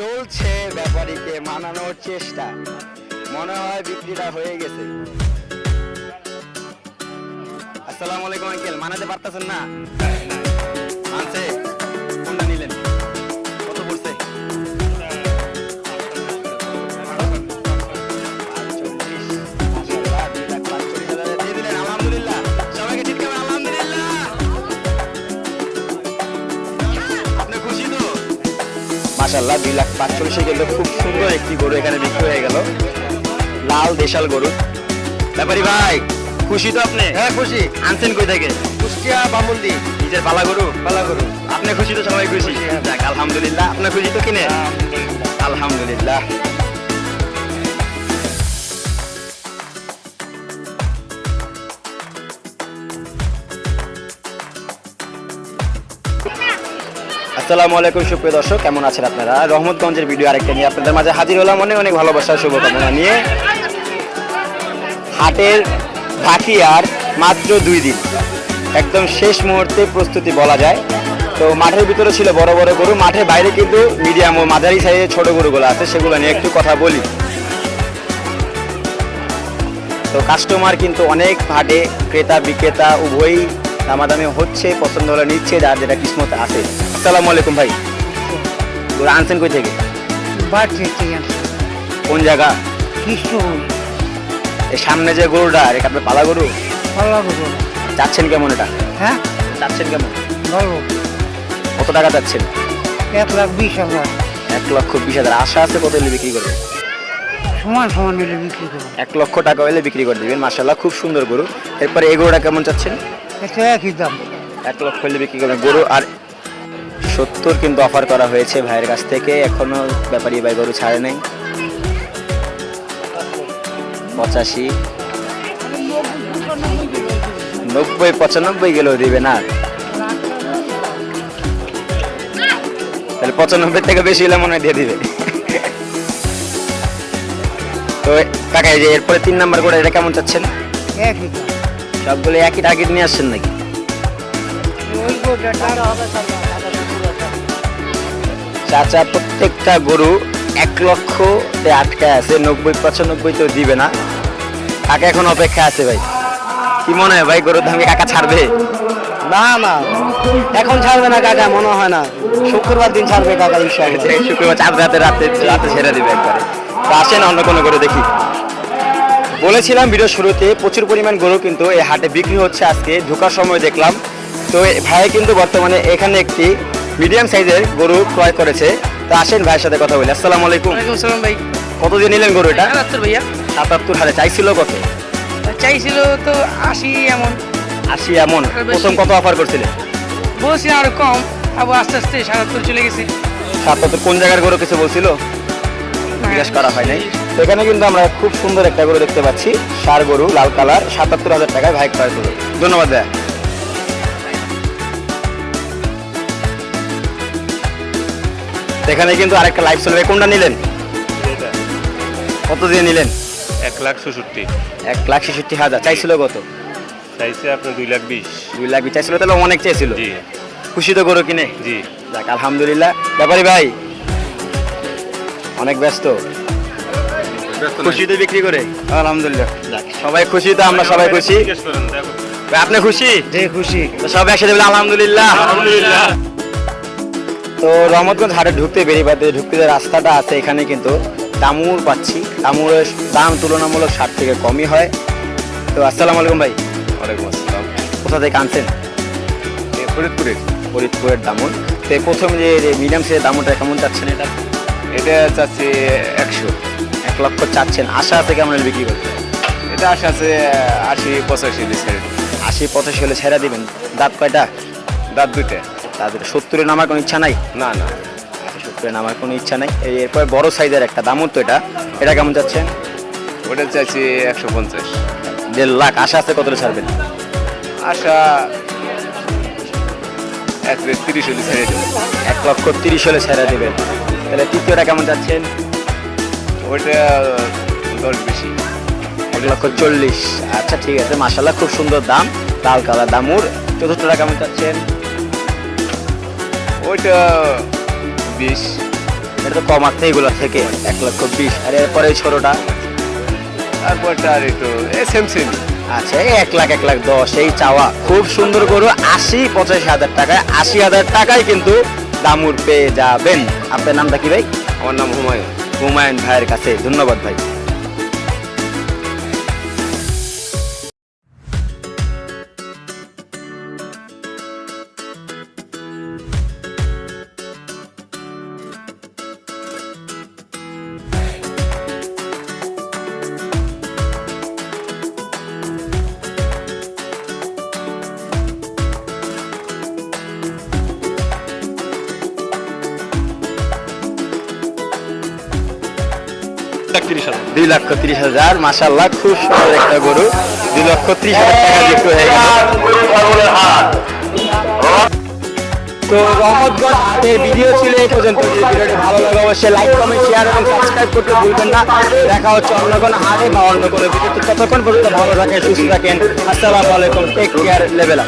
চলছে ব্যাপারীকে মানানোর চেষ্টা। মনে হয় বিক্রিটা হয়ে গেছে। আসসালামু আলাইকুম, আঙ্কেল। মানাতে পারতেছেন না? মাশাল্লাহ দুই লাখ পাঁচচল্লিশে গেল খুব সুন্দর একটি গরু এখানে বিক্রি হয়ে গেল। লাল দেশাল গরু। ব্যাপারি ভাই খুশি তো আপনি? হ্যাঁ খুশি। আনছেন কই থেকে? কুষ্টিয়া বামুন্দি নিজের পালা গরু? পালা গরু। আপনি খুশি তো সবাই খুশি? যাক আলহামদুলিল্লাহ। আপনার খুশি তো কিনে? আলহামদুলিল্লাহ। আসসালামু আলাইকুম, সুপ্রিয় দর্শক, কেমন আছেন আপনারা? রহমতগঞ্জের ভিডিও আরেকটা নিয়ে আপনাদের মাঝে হাজির হলাম। অনেক অনেক ভালোবাসা, শুভকামনা নিয়ে। হাটের বাকি আর মাত্র দুই দিন। একদম শেষ মুহূর্তে প্রস্তুতি বলা যায়। তো মাঠের ভিতরে ছিল বড় বড় গরু। মাঠের বাইরে কিন্তু মিডিয়াম ও মাঝারি সাইজের ছোট গরুগুলো আছে, সেগুলো নিয়ে একটু কথা বলি। তো কাস্টমার কিন্তু অনেক হাটে ক্রেতা, বিক্রেতা, উভয়ই দামাদামি হচ্ছে, পছন্দ হলে নিচ্ছে, যার যেটা কিসমত আছে। আসসালামু আলাইকুম ভাই। গরু আনছেন কই থেকে? কোন জায়গা? এই সামনে যে গরুটা এটা আপনার পালা গরু? পাল্লা করব চাচ্ছেন কেমন এটা? হ্যাঁ? চাচ্ছেন কেমন? ভালো। কত টাকা চাচ্ছেন এক লাখ বিশ হাজার। এক লক্ষ বিশ হাজার। আশা আছে কত হলে বিক্রি করবে সমান সমান মিলে বিক্রি করব। এক লক্ষ টাকা হলে বিক্রি করে দিবেন মাসাল্লাহ খুব সুন্দর গরু। এরপরে এই গরুটা কেমন চাচ্ছেন? একই দাম। এক লক্ষ হলে বিক্রি করবেন। গরু আর সত্তর কিন্তু অফার করা হয়েছে ভাইয়ের কাছ থেকে। এখনও ব্যাপারী ভাই গরু ছাড়ে নাই। পঁচাশি। নব্বই পঁচানব্বই গেলেও দিবে না। তাহলে পঁচানব্বই থেকে বেশি হলে মনে হয় দিয়ে দিবে। তো কাকা এই যে এরপরে তিন নাম্বার করে এটা কেমন চাচ্ছেন? সবগুলো একই টার্গেট নিয়ে আসছেন নাকি? চাচা প্রত্যেকটা গরু এক লক্ষ আটকায় আছে নব্বই পঁচানব্বই তো দিবে না। কাকা এখন অপেক্ষা আছে ভাই। কি মনে হয় ভাই গরুর দাম কাকা ছাড়বে? না না। এখন ছাড়বে না কাকা মনে হয় না। শুক্রবার দিন ছাড়বে কাকা ইনশাআল্লাহ। শুক্রবার চাঁদ রাতে রাতে রাতে ছেড়ে দিবে একবারে। তো আসেন অন্য কোনো গরু দেখি। বলেছিলাম ভিডিও শুরুতে প্রচুর পরিমাণ গরু কিন্তু এই হাটে বিক্রি হচ্ছে আজকে। ঢোকার সময় দেখলাম। তো ভাই কিন্তু বর্তমানে এখানে একটি মিডিয়াম সাইজের গরু ক্রয় করেছে। তো আসেন ভাইয়ের সাথে কথা বলি। আসসালামু আলাইকুম। ওয়ালাইকুম সালাম ভাই। কত দিয়ে নিলেন গরু এটা? আটাত্তর ভাইয়া। সাতাত্তর হাজার চাইছিল কত? চাইছিল তো আশি এমন। আশি এমন। প্রথম কত অফার করছিলেন বলছি আরও কম। আবার আস্তে আস্তে সাতাত্তর চলে গেছে। সাতাত্তর কোন জায়গার গরু কিছু বলছিল? জিজ্ঞাসা করা হয় নাই। তো এখানে কিন্তু আমরা খুব সুন্দর একটা গরু দেখতে পাচ্ছি। সার গরু লাল কালার সাতাত্তর হাজার টাকায় ভাই ক্রয় করবে। ধন্যবাদ ভাইয়া। তো এখানে কিন্তু আরেকটা লাইভ চলবে। কোনটা নিলেন? কত দিয়ে নিলেন? এক লাখ ষষট্টি এক লাখ ছেষট্টি হাজার। চাইছিল কত? চাইছে আপনার দুই লাখ বিশ। দুই লাখ বিশ। চাইছিল তাহলে অনেক চাইছিল। জি। খুশি তো গরু কিনে? জি। যাক আলহামদুলিল্লাহ। ব্যাপারি ভাই অনেক ব্যস্ত। খুশিতে বিক্রি করে? আলহামদুলিল্লাহ। যাক সবাই খুশি তো আমরা সবাই খুশি। আপনি খুশি? যে খুশি। সবাই একসাথে আলহামদুলিল্লাহ। আলহামদুলিল্লাহ। তো রহমতগঞ্জ হাটে ঢুকতে বেরিবাদে ঢুকতে যে রাস্তাটা আছে এখানে কিন্তু দামুর পাচ্ছি। দামুরের দাম তুলনামূলক ষাট থেকে কমই হয়। তো আসসালামু আলাইকুম ভাই। ওয়ালাইকুম আসসালাম। কোথা থেকে আনছেন? ফরিদপুরের ফরিদপুরের দামুন। তো প্রথম যে মিডিয়াম সাইজের দামুনটা কেমন চাচ্ছেন এটা? এটা চাচ্ছি একশো। এক লক্ষ চাচ্ছেন। আশা আছে কেমন বিক্রি করতে এটা আশা আছে আশি পঁচাশি আশি পঁচাশি হলে ছেড়ে দিবেন। দাঁত কয়টা? দাঁত দুইটা। তাদের সত্তরে নামার কোনো ইচ্ছা নাই? না না। সত্তরে নামার কোনো ইচ্ছা নাই। এই এরপর বড় সাইজের একটা দামুর তো এটা। এটা কেমন চাচ্ছেন ওটা চাইছি একশো পঞ্চাশ। দেড় লাখ। আশা আছে কতটা ছাড়বেন? আশা এক তিরিশ হলে ছেড়ে এক লক্ষ তিরিশ হলে ছেড়ে দেবেন। তাহলে তৃতীয়টা কেমন চাচ্ছেন ওইটা দশ বেশি। এক লক্ষ চল্লিশ। আচ্ছা ঠিক আছে। মাসাল্লাহ খুব সুন্দর দাম। লাল কালার দামুর। চতুর্থটা কেমন চাচ্ছেন ওইটা বিশ। এটা তো কম আছে এগুলো থেকে। এক লক্ষ বিশ। আর এরপরে ছোটটা? তারপরটা আর একটু সেম সেম আচ্ছা এই এক লাখ এক লাখ দশ এই চাওয়া। খুব সুন্দর গরু আশি পঁচাশি হাজার টাকায়। আশি হাজার টাকায় কিন্তু দামুর পেয়ে যাবেন। আপনার নামটা কি ভাই? আমার নাম হুমায়ুন। হুমায়ুন ভাইয়ের কাছে। ধন্যবাদ ভাই। দুই লক্ষ তিরিশ হাজার মাসাল্লাহ খুব সুন্দর একটা গরু। দুই লক্ষ ত্রিশ হাজার টাকা বিক্রি হয়ে গেল। তো রহমতগঞ্জ হাটের ভিডিও ছিল এই পর্যন্ত। যদি ভিডিওটি ভালো লাগে অবশ্যই লাইক কমেন্ট শেয়ার এবং সাবস্ক্রাইব করতে ভুলবেন না। দেখা হচ্ছে অন্য কোনো হাটে বা অন্য কোনো ভিডিওতে। ততক্ষণ পর্যন্ত ভালো থাকেন সুস্থ থাকেন। আসসালামু আলাইকুম টেক কেয়ার লেভেল